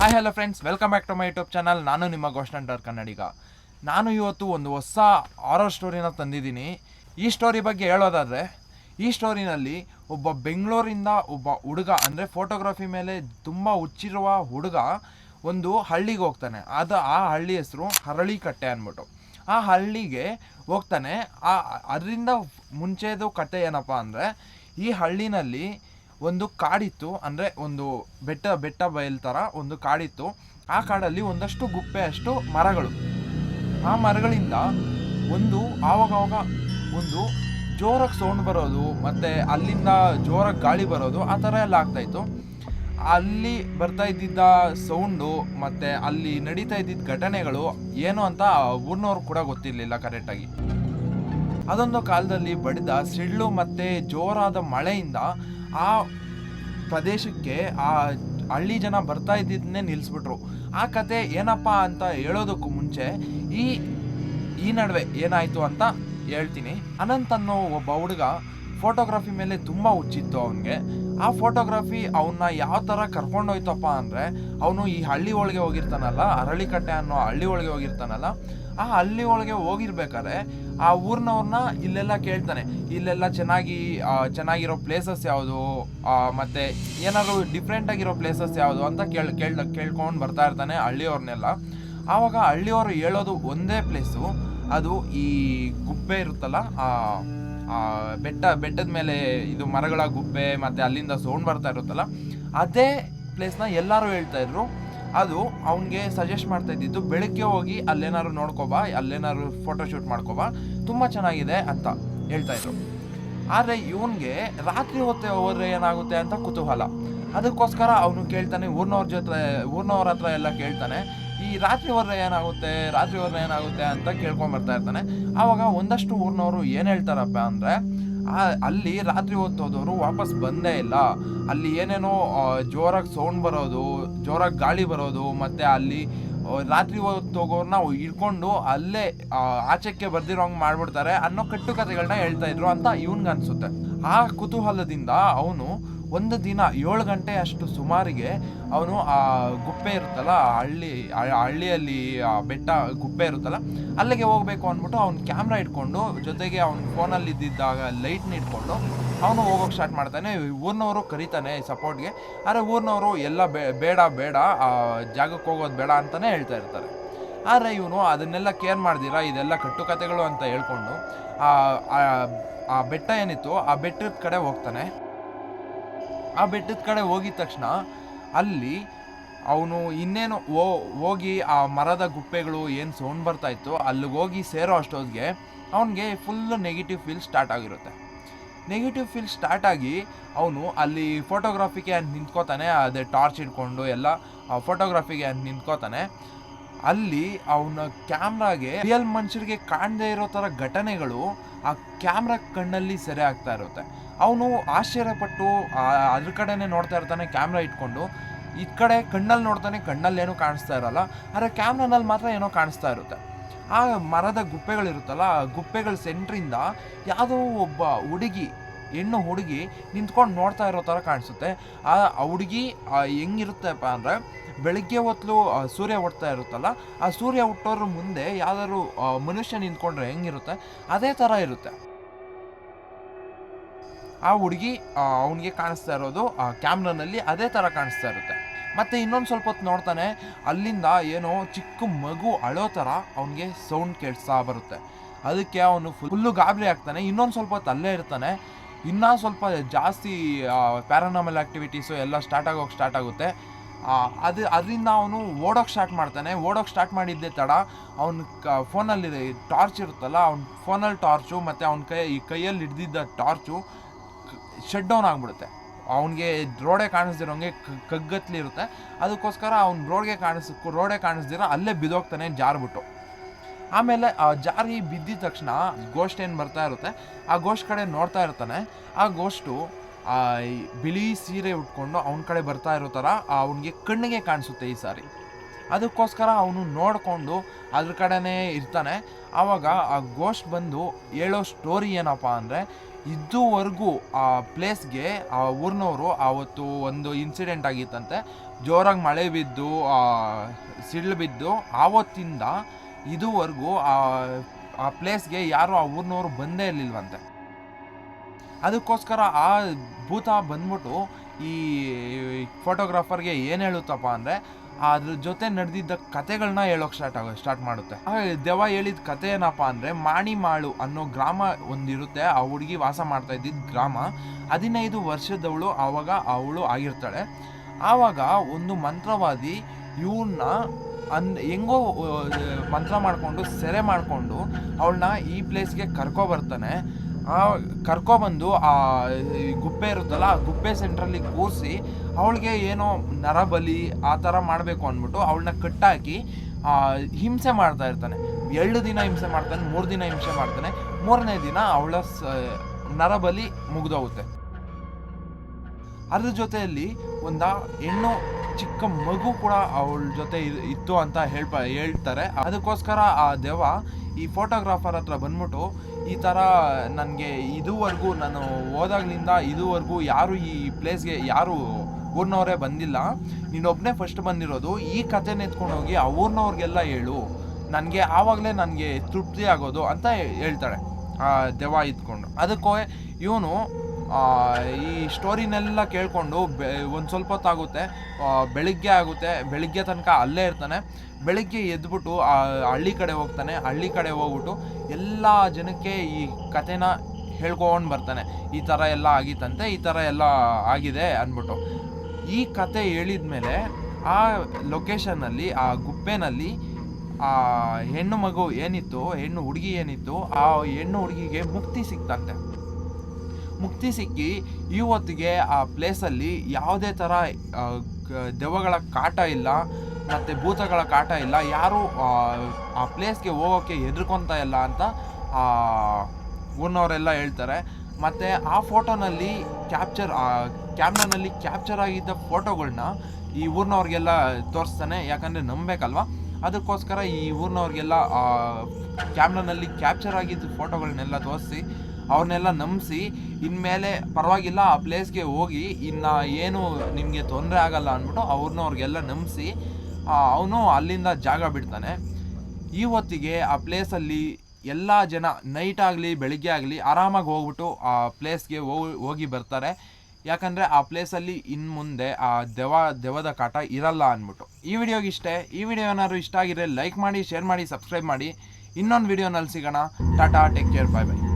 Hi hello friends welcome back to my YouTube channel ನಾನು ನಿಮ್ಮ ಗೋಷ್ಠಂಟರ್ ಕನ್ನಡಿಗ. ನಾನು ಇವತ್ತು ಒಂದು ಹೊಸ ಆರರ್ ಸ್ಟೋರಿನ ತಂದಿದ್ದೀನಿ. ಈ ಸ್ಟೋರಿ ಬಗ್ಗೆ ಹೇಳೋದಾದರೆ, ಈ ಸ್ಟೋರಿನಲ್ಲಿ ಒಬ್ಬ ಬೆಂಗಳೂರಿಂದ ಒಬ್ಬ ಹುಡುಗ, ಅಂದರೆ ಫೋಟೋಗ್ರಫಿ ಮೇಲೆ ತುಂಬ ಹುಚ್ಚಿರುವ ಹುಡುಗ ಒಂದು ಹಳ್ಳಿಗೆ ಹೋಗ್ತಾನೆ. ಅದು ಆ ಹಳ್ಳಿ ಹೆಸರು ಹರಳಿಕಟ್ಟೆ ಅಂದ್ಬಿಟ್ಟು ಆ ಹಳ್ಳಿಗೆ ಹೋಗ್ತಾನೆ. ಆ, ಅದರಿಂದ ಮುಂಚೆದು ಕತೆ ಏನಪ್ಪ ಅಂದರೆ, ಈ ಹಳ್ಳಿನಲ್ಲಿ ಒಂದು ಕಾಡಿತ್ತು, ಅಂದರೆ ಒಂದು ಬೆಟ್ಟ ಬೆಟ್ಟ ಬಯಲು ಥರ ಒಂದು ಕಾಡಿತ್ತು. ಆ ಕಾಡಲ್ಲಿ ಒಂದಷ್ಟು ಗುಪ್ಪೆಯಷ್ಟು ಮರಗಳು. ಆ ಮರಗಳಿಂದ ಒಂದು ಆವಾಗವಾಗ ಒಂದು ಜೋರಾಗಿ ಸೌಂಡ್ ಬರೋದು, ಮತ್ತು ಅಲ್ಲಿಂದ ಜೋರಾಗಿ ಗಾಳಿ ಬರೋದು, ಆ ಥರ ಎಲ್ಲ ಆಗ್ತಾಯಿತ್ತು ಅಲ್ಲಿ ಬರ್ತಾ ಇದ್ದಿದ್ದ ಸೌಂಡು, ಮತ್ತು ಅಲ್ಲಿ ನಡೀತಾ ಇದ್ದಿದ್ದ ಘಟನೆಗಳು ಏನು ಅಂತ ಊರಿನವ್ರು ಕೂಡ ಗೊತ್ತಿರಲಿಲ್ಲ ಕರೆಕ್ಟಾಗಿ ಅದೊಂದು ಕಾಲದಲ್ಲಿ ಬಡಿದ ಸಿಡ್ಲು ಮತ್ತು ಜೋರಾದ ಮಳೆಯಿಂದ ಆ ಪ್ರದೇಶಕ್ಕೆ ಆ ಹಳ್ಳಿ ಜನ ಬರ್ತಾ ಇದ್ದಿದ್ದನ್ನೇ ನಿಲ್ಲಿಸ್ಬಿಟ್ರು ಆ ಕತೆ ಏನಪ್ಪ ಅಂತ ಹೇಳೋದಕ್ಕೂ ಮುಂಚೆ ಈ ಈ ನಡುವೆ ಏನಾಯಿತು ಅಂತ ಹೇಳ್ತೀನಿ. ಅನಂತ್ ಅನ್ನೋ ಒಬ್ಬ ಹುಡುಗ ಫೋಟೋಗ್ರಫಿ ಮೇಲೆ ತುಂಬ ಹುಚ್ಚಿತ್ತು ಅವನಿಗೆ. ಆ ಫೋಟೋಗ್ರಫಿ ಅವನ್ನ ಯಾವ ಥರ ಕರ್ಕೊಂಡೋಯ್ತಪ್ಪ ಅಂದರೆ, ಅವನು ಈ ಹಳ್ಳಿ ಒಳಗೆ ಹೋಗಿರ್ತಾನಲ್ಲ, ಅರಳಿಕಟ್ಟೆ ಅನ್ನೋ ಹಳ್ಳಿ ಒಳಗೆ ಹೋಗಿರ್ತಾನಲ್ಲ, ಆ ಹಳ್ಳಿ ಒಳಗೆ ಹೋಗಿರ್ಬೇಕಾದ್ರೆ ಆ ಊರಿನವ್ರನ್ನ ಇಲ್ಲೆಲ್ಲ ಕೇಳ್ತಾನೆ. ಇಲ್ಲೆಲ್ಲ ಚೆನ್ನಾಗಿ ಚೆನ್ನಾಗಿರೋ ಪ್ಲೇಸಸ್ ಯಾವುದು? ಮತ್ತು ಏನಾದರೂ ಡಿಫ್ರೆಂಟ್ ಆಗಿರೋ ಪ್ಲೇಸಸ್ ಯಾವುದು ಅಂತ ಕೇಳಿ, ಕೇಳ್, ಕೇಳ್ಕೊಂಡು ಬರ್ತಾ ಇರ್ತಾನೆ ಹಳ್ಳಿಯವ್ರನ್ನೆಲ್ಲ ಆವಾಗ ಹಳ್ಳಿಯವರು ಹೇಳೋದು ಒಂದೇ ಪ್ಲೇಸು ಅದು ಈ ಗುಬ್ಬೆ ಇರುತ್ತಲ್ಲ, ಆ ಬೆಟ್ಟ, ಬೆಟ್ಟದ ಮೇಲೆ ಇದು ಮರಗಳ ಗುಬ್ಬೆ ಮತ್ತು ಅಲ್ಲಿಂದ ಸೌಂಡ್ ಬರ್ತಾ ಇರುತ್ತಲ್ಲ, ಅದೇ ಪ್ಲೇಸ್ನ ಎಲ್ಲರೂ ಹೇಳ್ತಾ ಇದ್ರು. ಅದು ಅವನಿಗೆ ಸಜೆಸ್ಟ್ ಮಾಡ್ತಾ ಇದ್ದಿದ್ದು, ಬೆಳಗ್ಗೆ ಹೋಗಿ ಅಲ್ಲೇನಾದ್ರು ನೋಡ್ಕೊಬಾ, ಅಲ್ಲೇನಾದ್ರು ಫೋಟೋ ಶೂಟ್ ಮಾಡ್ಕೊಬಾ, ತುಂಬ ಚೆನ್ನಾಗಿದೆ ಅಂತ ಹೇಳ್ತಾ ಇದ್ರು. ಆದರೆ ಇವನಿಗೆ ರಾತ್ರಿ ಹೊತ್ತೆ ಹೋದ್ರೆ ಏನಾಗುತ್ತೆ ಅಂತ ಕುತೂಹಲ. ಅದಕ್ಕೋಸ್ಕರ ಅವನು ಕೇಳ್ತಾನೆ, ಊರ್ನವ್ರ ಜೊತೆ, ಊರ್ನವ್ರ ಹತ್ರ ಎಲ್ಲ ಕೇಳ್ತಾನೆ ಈ ರಾತ್ರಿ ಹೋದ್ರೆ ಏನಾಗುತ್ತೆ? ರಾತ್ರಿ ಹೋದ್ರೆ ಏನಾಗುತ್ತೆ ಅಂತ ಕೇಳ್ಕೊಂಡ್ ಬರ್ತಾ ಇರ್ತಾನೆ. ಆವಾಗ ಒಂದಷ್ಟು ಊರಿನವರು ಏನು ಹೇಳ್ತಾರಪ್ಪ ಅಂದರೆ ಅಲ್ಲಿ ರಾತ್ರಿ ಹೊತ್ತು ಹೋದವರು ವಾಪಸ್ ಬಂದೇ ಇಲ್ಲ. ಅಲ್ಲಿ ಏನೇನೋ ಜೋರಾಗಿ ಸೌಂಡ್ ಬರೋದು, ಜೋರಾಗಿ ಗಾಳಿ ಬರೋದು, ಮತ್ತು ಅಲ್ಲಿ ರಾತ್ರಿ ಹೊತ್ತು ಹೋಗೋರ್ನ ಹಿಡ್ಕೊಂಡು ಅಲ್ಲೇ ಆಚೆಕ್ಕೆ ಬರ್ದಿರೋ ಬರ್ದಿರೋಂಗೆ ಮಾಡ್ಬಿಡ್ತಾರೆ ಅನ್ನೋ ಕಟ್ಟುಕತೆಗಳನ್ನ ಹೇಳ್ತಾ ಇದ್ರು ಅಂತ ಇವನ್ಗೆ ಅನ್ಸುತ್ತೆ ಆ ಕುತೂಹಲದಿಂದ ಅವನು ಒಂದು ದಿನ ಏಳು ಗಂಟೆ ಅಷ್ಟು ಸುಮಾರಿಗೆ ಅವನು ಆ ಗುಪ್ಪೆ ಇರುತ್ತಲ್ಲ ಹಳ್ಳಿ ಹಳ್ಳಿಯಲ್ಲಿ ಆ ಬೆಟ್ಟ ಗುಪ್ಪೆ ಇರುತ್ತಲ್ಲ, ಅಲ್ಲಿಗೆ ಹೋಗಬೇಕು ಅಂದ್ಬಿಟ್ಟು ಅವ್ನು ಕ್ಯಾಮ್ರಾ ಇಟ್ಕೊಂಡು ಜೊತೆಗೆ ಅವ್ನ ಫೋನಲ್ಲಿ ಇದ್ದಿದ್ದಾಗ ಲೈಟ್ನ ಇಟ್ಕೊಂಡು ಅವನು ಹೋಗೋಕೆ ಸ್ಟಾರ್ಟ್ ಮಾಡ್ತಾನೆ. ಊರಿನವರು ಕರೀತಾನೆ ಸಪೋರ್ಟ್ಗೆ ಆದರೆ ಊರಿನವರು ಎಲ್ಲ ಬೇಡ ಬೇಡ, ಆ ಜಾಗಕ್ಕೆ ಹೋಗೋದು ಬೇಡ ಅಂತಲೇ ಹೇಳ್ತಾ ಇರ್ತಾರೆ. ಆದರೆ ಇವನು ಅದನ್ನೆಲ್ಲ ಕೇರ್ ಮಾಡ್ದಿರಾ, ಇದೆಲ್ಲ ಕಟ್ಟುಕತೆಗಳು ಅಂತ ಹೇಳ್ಕೊಂಡು ಆ ಬೆಟ್ಟ ಏನಿತ್ತು ಆ ಬೆಟ್ಟದ ಕಡೆ ಹೋಗ್ತಾನೆ. ಆ ಬೆಟ್ಟದ ಕಡೆ ಹೋಗಿದ ತಕ್ಷಣ ಅಲ್ಲಿ ಅವನು ಇನ್ನೇನು ಹೋಗಿ ಆ ಮರದ ಗುಪ್ಪೆಗಳು ಏನು ಸೌಂಡ್ ಬರ್ತಾ ಇತ್ತು ಅಲ್ಲಿಗೆ ಹೋಗಿ ಸೇರೋ ಅಷ್ಟೊತ್ತಿಗೆ ಅವನಿಗೆ ಫುಲ್ ನೆಗೆಟಿವ್ ಫೀಲ್ ಸ್ಟಾರ್ಟ್ ಆಗಿರುತ್ತೆ. ನೆಗೆಟಿವ್ ಫೀಲ್ ಸ್ಟಾರ್ಟ್ ಆಗಿ ಅವನು ಅಲ್ಲಿ ಫೋಟೋಗ್ರಫಿಗೆ ಅಂತ ನಿಂತ್ಕೋತಾನೆ, ಅದೇ ಟಾರ್ಚ್ ಇಟ್ಕೊಂಡು ಎಲ್ಲ ಫೋಟೋಗ್ರಫಿಗೆ ಅಂತ ನಿಂತ್ಕೋತಾನೆ. ಅಲ್ಲಿ ಅವನ ಕ್ಯಾಮ್ರಾಗೆ ರಿಯಲ್ ಮನುಷ್ಯರಿಗೆ ಕಾಣದೇ ಇರೋ ಥರ ಘಟನೆಗಳು ಆ ಕ್ಯಾಮ್ರಾ ಕಣ್ಣಲ್ಲಿ ಸೆರೆ ಆಗ್ತಾ ಇರುತ್ತೆ. ಅವನು ಆಶ್ಚರ್ಯಪಟ್ಟು ಅದ್ರ ಕಡೆನೇ ನೋಡ್ತಾ ಇರ್ತಾನೆ ಕ್ಯಾಮ್ರಾ ಇಟ್ಕೊಂಡು. ಈ ಕಡೆ ಕಣ್ಣಲ್ಲಿ ನೋಡ್ತಾನೆ ಕಣ್ಣಲ್ಲಿ ಏನೂ ಕಾಣಿಸ್ತಾ ಇರಲ್ಲ. ಆದರೆ ಕ್ಯಾಮ್ರಾನಲ್ಲಿ ಮಾತ್ರ ಏನೋ ಕಾಣಿಸ್ತಾ ಇರುತ್ತೆ. ಆ ಮರದ ಗುಪ್ಪೆಗಳಿರುತ್ತಲ್ಲ, ಆ ಗುಪ್ಪೆಗಳ ಸೆಂಟ್ರಿಂದ ಯಾವುದೋ ಒಬ್ಬ ಹುಡುಗಿ ಹೆಣ್ಣು ಹುಡುಗಿ ನಿಂತ್ಕೊಂಡು ನೋಡ್ತಾ ಇರೋ ಥರ ಕಾಣಿಸುತ್ತೆ. ಆ ಹುಡುಗಿ ಹೆಂಗಿರುತ್ತಪ್ಪ ಅಂದರೆ ಬೆಳಗ್ಗೆ ಹೊತ್ತು ಸೂರ್ಯ ಹುಡ್ತಾ ಇರುತ್ತಲ್ಲ, ಆ ಸೂರ್ಯ ಹುಟ್ಟೋದ್ರ ಮುಂದೆ ಯಾವ್ದಾದ್ರು ಮನುಷ್ಯ ನಿಂತ್ಕೊಂಡ್ರೆ ಹೆಂಗಿರುತ್ತೆ? ಅದೇ ಥರ ಇರುತ್ತೆ. ಆ ಹುಡುಗಿ ಅವನಿಗೆ ಕಾಣಿಸ್ತಾ ಇರೋದು, ಆ ಕ್ಯಾಮ್ರಾನಲ್ಲಿ ಅದೇ ಥರ ಕಾಣಿಸ್ತಾ ಇರುತ್ತೆ. ಮತ್ತೆ ಇನ್ನೊಂದು ಸ್ವಲ್ಪ ಹೊತ್ತು ನೋಡ್ತಾನೆ, ಅಲ್ಲಿಂದ ಏನೋ ಚಿಕ್ಕ ಮಗು ಅಳೋ ಥರ ಅವನಿಗೆ ಸೌಂಡ್ ಕೇಳಿಸ್ತಾ ಬರುತ್ತೆ. ಅದಕ್ಕೆ ಅವನು ಫುಲ್ಲು ಗಾಬರಿ ಆಗ್ತಾನೆ. ಇನ್ನೊಂದು ಸ್ವಲ್ಪ ಹೊತ್ತು ಅಲ್ಲೇ ಇರ್ತಾನೆ. ಇನ್ನೂ ಸ್ವಲ್ಪ ಜಾಸ್ತಿ ಪ್ಯಾರಾನಾಮಲ್ ಆ್ಯಕ್ಟಿವಿಟೀಸು ಎಲ್ಲ ಸ್ಟಾರ್ಟ್ ಆಗೋಕೆ ಸ್ಟಾರ್ಟ್ ಆಗುತ್ತೆ. ಅದು, ಅದರಿಂದ ಅವನು ಓಡೋಕೆ ಸ್ಟಾರ್ಟ್ ಮಾಡ್ತಾನೆ. ಓಡೋಕೆ ಸ್ಟಾರ್ಟ್ ಮಾಡಿದ್ದೆ ತಡ, ಅವನ ಕ ಫೋನಲ್ಲಿ ಟಾರ್ಚ್ ಇರುತ್ತಲ್ಲ, ಅವ್ನ ಫೋನಲ್ಲಿ ಟಾರ್ಚು ಮತ್ತು ಅವನ ಕೈ, ಈ ಕೈಯಲ್ಲಿ ಹಿಡ್ದಿದ್ದ ಟಾರ್ಚು ಶಟ್ ಡೌನ್ ಆಗಿಬಿಡುತ್ತೆ. ಅವನಿಗೆ ರೋಡೇ ಕಾಣಿಸ್ದಿರೋಂಗೆ ಕಗ್ಗತ್ಲಿರುತ್ತೆ ಅದಕ್ಕೋಸ್ಕರ ಅವ್ನು ರೋಡ್ಗೆ ಕಾಣಿಸ್ ರೋಡೇ ಕಾಣಿಸ್ದಿರ, ಅಲ್ಲೇ ಬಿದ್ದೋಗ್ತಾನೆ ಜಾರ್ಬಿಟ್ಟು. ಆಮೇಲೆ ಆ ಜಾರಿ ಬಿದ್ದಿದ ತಕ್ಷಣ ಗೋಷ್ಟ್ ಏನು ಬರ್ತಾ ಇರುತ್ತೆ? ಆ ಗೋಸ್ಟ್ ಕಡೆ ನೋಡ್ತಾ ಇರ್ತಾನೆ. ಆ ಗೋಷ್ಟು ಆ ಬಿಳಿ ಸೀರೆ ಉಟ್ಕೊಂಡು ಅವನ ಕಡೆ ಬರ್ತಾ ಇರೋ ಥರ ಅವನಿಗೆ ಕಣ್ಣಿಗೆ ಕಾಣಿಸುತ್ತೆ ಈ ಸಾರಿ. ಅದಕ್ಕೋಸ್ಕರ ಅವನು ನೋಡಿಕೊಂಡು ಅದ್ರ ಕಡೆನೇ ಇರ್ತಾನೆ. ಆವಾಗ ಆ ಗೋಷ್ಟ್ ಬಂದು ಹೇಳೋ ಸ್ಟೋರಿ ಏನಪ್ಪ ಅಂದರೆ, ಇದುವರೆಗೂ ಆ ಪ್ಲೇಸ್ಗೆ ಆ ಊರಿನವರು ಆವತ್ತು ಒಂದು ಇನ್ಸಿಡೆಂಟ್ ಆಗಿತ್ತಂತೆ. ಜೋರಾಗಿ ಮಳೆ ಬಿದ್ದು ಸಿಡ್ಲು ಬಿದ್ದು, ಆವತ್ತಿಂದ ಇದುವರೆಗೂ ಆ ಆ ಪ್ಲೇಸ್ಗೆ ಯಾರು ಆ ಊರಿನವರು ಬಂದೇ ಇರಲಿಲ್ವಂತೆ. ಅದಕ್ಕೋಸ್ಕರ ಆ ಭೂತ ಬಂದ್ಬಿಟ್ಟು ಈ ಫೋಟೋಗ್ರಾಫರ್ಗೆ ಏನು ಹೇಳುತ್ತಪ್ಪ ಅಂದರೆ, ಅದ್ರ ಜೊತೆ ನಡೆದಿದ್ದ ಕತೆಗಳನ್ನ ಹೇಳೋಕೆ ಸ್ಟಾರ್ಟ್ ಆಗ ಸ್ಟಾರ್ಟ್ ಮಾಡುತ್ತೆ. ದೆವ್ವ ಹೇಳಿದ ಕತೆ ಏನಪ್ಪ ಅಂದರೆ, ಮಾಣಿಮಾಳು ಅನ್ನೋ ಗ್ರಾಮ ಒಂದಿರುತ್ತೆ, ಆ ಹುಡುಗಿ ವಾಸ ಮಾಡ್ತಾ ಇದ್ದಿದ್ದ ಗ್ರಾಮ. ಹದಿನೈದು ವರ್ಷದವಳು ಆವಾಗ ಅವಳು ಆಗಿರ್ತಾಳೆ. ಆವಾಗ ಒಂದು ಮಂತ್ರವಾದಿ ಇವ್ರನ್ನ ಅನ್ ಹೆಂಗೋ ಮಂತ್ರ ಮಾಡಿಕೊಂಡು, ಸೆರೆ ಮಾಡಿಕೊಂಡು ಅವಳನ್ನ ಈ ಪ್ಲೇಸ್ಗೆ ಕರ್ಕೊ ಬರ್ತಾನೆ. ಆ ಕರ್ಕೊಬಂದು ಆ ಗುಪ್ಪೆ ಇರುತ್ತಲ್ಲ, ಆ ಗುಪ್ಪೆ ಸೆಂಟ್ರಲ್ಲಿ ಕೂರಿಸಿ ಅವಳಿಗೆ ಏನೋ ನರಬಲಿ ಆ ಥರ ಮಾಡಬೇಕು ಅಂದ್ಬಿಟ್ಟು ಅವಳನ್ನ ಕಟ್ಟಾಕಿ ಹಿಂಸೆ ಮಾಡ್ತಾ ಇರ್ತಾನೆ. ಎರಡು ದಿನ ಹಿಂಸೆ ಮಾಡ್ತಾನೆ, ಮೂರು ದಿನ ಹಿಂಸೆ ಮಾಡ್ತಾನೆ. ಮೂರನೇ ದಿನ ಅವಳ ಸ, ನರಬಲಿ ಮುಗ್ದೋಗುತ್ತೆ. ಅದ್ರ ಜೊತೆಯಲ್ಲಿ ಒಂದ ಹೆಣ್ಣು ಚಿಕ್ಕ ಮಗು ಕೂಡ ಅವಳ ಜೊತೆ ಇತ್ತು ಅಂತ ಹೇಳ್ಪ ಹೇಳ್ತಾರೆ. ಅದಕ್ಕೋಸ್ಕರ ಆ ದೆವ್ವ ಈ ಫೋಟೋಗ್ರಾಫರ್ ಹತ್ರ ಬಂದ್ಬಿಟ್ಟು ಈ ಥರ ನನಗೆ ಇದುವರೆಗೂ ನಾನು ಹೋದಾಗ್ಲಿಂದ ಇದುವರೆಗೂ ಯಾರು ಈ ಪ್ಲೇಸ್ಗೆ ಯಾರು ಊರ್ನವರೇ ಬಂದಿಲ್ಲ. ನೀನೊಬ್ಬನೇ ಫಸ್ಟ್ ಬಂದಿರೋದು. ಈ ಕಥೆನ ಎತ್ಕೊಂಡು ಹೋಗಿ ಆ ಊರ್ನವ್ರಿಗೆಲ್ಲ ಹೇಳು. ನನಗೆ ಆವಾಗಲೇ ನನಗೆ ತೃಪ್ತಿ ಆಗೋದು ಅಂತ ಹೇಳ್ತಾಳೆ ಆ ದೆವ್ವ ಇದ್ಕೊಂಡು. ಅದಕ್ಕೆ ಇವನು ಈ ಸ್ಟೋರಿನೆಲ್ಲ ಕೇಳಿಕೊಂಡು ಬೆ, ಒಂದು ಸ್ವಲ್ಪ ಹೊತ್ತಾಗುತ್ತೆ. ಬೆಳಿಗ್ಗೆ ಆಗುತ್ತೆ. ಬೆಳಿಗ್ಗೆ ತನಕ ಅಲ್ಲೇ ಇರ್ತಾನೆ. ಬೆಳಿಗ್ಗೆ ಎದ್ಬಿಟ್ಟು, ಆ, ಹಳ್ಳಿ ಕಡೆ ಹೋಗ್ತಾನೆ. ಹಳ್ಳಿ ಕಡೆ ಹೋಗ್ಬಿಟ್ಟು ಎಲ್ಲ ಜನಕ್ಕೆ ಈ ಕಥೆನ ಹೇಳ್ಕೊಂಡು ಬರ್ತಾನೆ. ಈ ಥರ ಎಲ್ಲ ಆಗಿತ್ತಂತೆ, ಈ ಥರ ಎಲ್ಲ ಆಗಿದೆ ಅಂದ್ಬಿಟ್ಟು. ಈ ಕತೆ ಹೇಳಿದ ಮೇಲೆ ಆ ಲೊಕೇಶನ್ನಲ್ಲಿ ಆ ಗುಪ್ಪೆನಲ್ಲಿ, ಆ ಹೆಣ್ಣು ಮಗು ಏನಿತ್ತು, ಹೆಣ್ಣು ಹುಡುಗಿ ಏನಿತ್ತು, ಆ ಹೆಣ್ಣು ಹುಡುಗಿಗೆ ಮುಕ್ತಿ ಸಿಕ್ತಂತೆ. ಮುಕ್ತಿ ಸಿಕ್ಕಿ ಈ ಹೊತ್ತಿಗೆ ಆ ಪ್ಲೇಸಲ್ಲಿ ಯಾವುದೇ ಥರ ಆ, ದೆವ್ವಗಳ ಕಾಟ ಇಲ್ಲ ಮತ್ತು ಭೂತಗಳ ಕಾಟ ಇಲ್ಲ ಯಾರು ಆ, ಆ ಪ್ಲೇಸ್ಗೆ ಹೋಗೋಕ್ಕೆ ಹೆದರ್ಕೊತಾ ಇಲ್ಲ ಅಂತ ಆ ಊರಿನವರೆಲ್ಲ ಹೇಳ್ತಾರೆ. ಮತ್ತು ಆ ಫೋಟೋನಲ್ಲಿ ಕ್ಯಾಪ್ಚರ್ ಕ್ಯಾಮ್ರಾನಲ್ಲಿ ಕ್ಯಾಪ್ಚರ್ ಆಗಿದ್ದ ಫೋಟೋಗಳನ್ನ ಈ ಊರಿನವ್ರಿಗೆಲ್ಲ ತೋರಿಸ್ತಾನೆ. ಯಾಕಂದರೆ ನಂಬಬೇಕಲ್ವ ಅದಕ್ಕೋಸ್ಕರ ಈ ಊರಿನವ್ರಿಗೆಲ್ಲ ಕ್ಯಾಮ್ರಾನಲ್ಲಿ ಕ್ಯಾಪ್ಚರ್ ಆಗಿದ್ದ ಫೋಟೋಗಳನ್ನೆಲ್ಲ ತೋರಿಸಿ ಅವ್ರನ್ನೆಲ್ಲ ನಂಬಿಸಿ, ಇನ್ಮೇಲೆ ಪರವಾಗಿಲ್ಲ, ಆ ಪ್ಲೇಸ್ಗೆ ಹೋಗಿ, ಇನ್ನು ಏನು ನಿಮಗೆ ತೊಂದರೆ ಆಗಲ್ಲ ಅಂದ್ಬಿಟ್ಟು ಅವ್ರನ್ನವ್ರಿಗೆಲ್ಲ ನಂಬಿಸಿ ಅವನು ಅಲ್ಲಿಂದ ಜಾಗ ಬಿಡ್ತಾನೆ. ಈ ಹೊತ್ತಿಗೆ ಆ ಪ್ಲೇಸಲ್ಲಿ ಎಲ್ಲ ಜನ ನೈಟ್ ಆಗಲಿ, ಬೆಳಿಗ್ಗೆ ಆಗಲಿ ಆರಾಮಾಗಿ ಹೋಗ್ಬಿಟ್ಟು ಆ ಪ್ಲೇಸ್ಗೆ ಹೋಗಿ ಬರ್ತಾರೆ. ಯಾಕಂದರೆ ಆ ಪ್ಲೇಸಲ್ಲಿ ಇನ್ನು ಮುಂದೆ ಆ ದೆವ, ದೆವದ ಕಾಟ ಇರಲ್ಲ ಅಂದ್ಬಿಟ್ಟು. ಈ ವಿಡಿಯೋಗೆ ಇಷ್ಟೇ. ಈ ವಿಡಿಯೋ ಏನಾದ್ರು ಇಷ್ಟ ಆಗಿದ್ರೆ ಲೈಕ್ ಮಾಡಿ ಶೇರ್ ಮಾಡಿ ಸಬ್ಸ್ಕ್ರೈಬ್ ಮಾಡಿ. ಇನ್ನೊಂದು ವಿಡಿಯೋನಲ್ಲಿ ಸಿಗೋಣ. Tata take care bye bye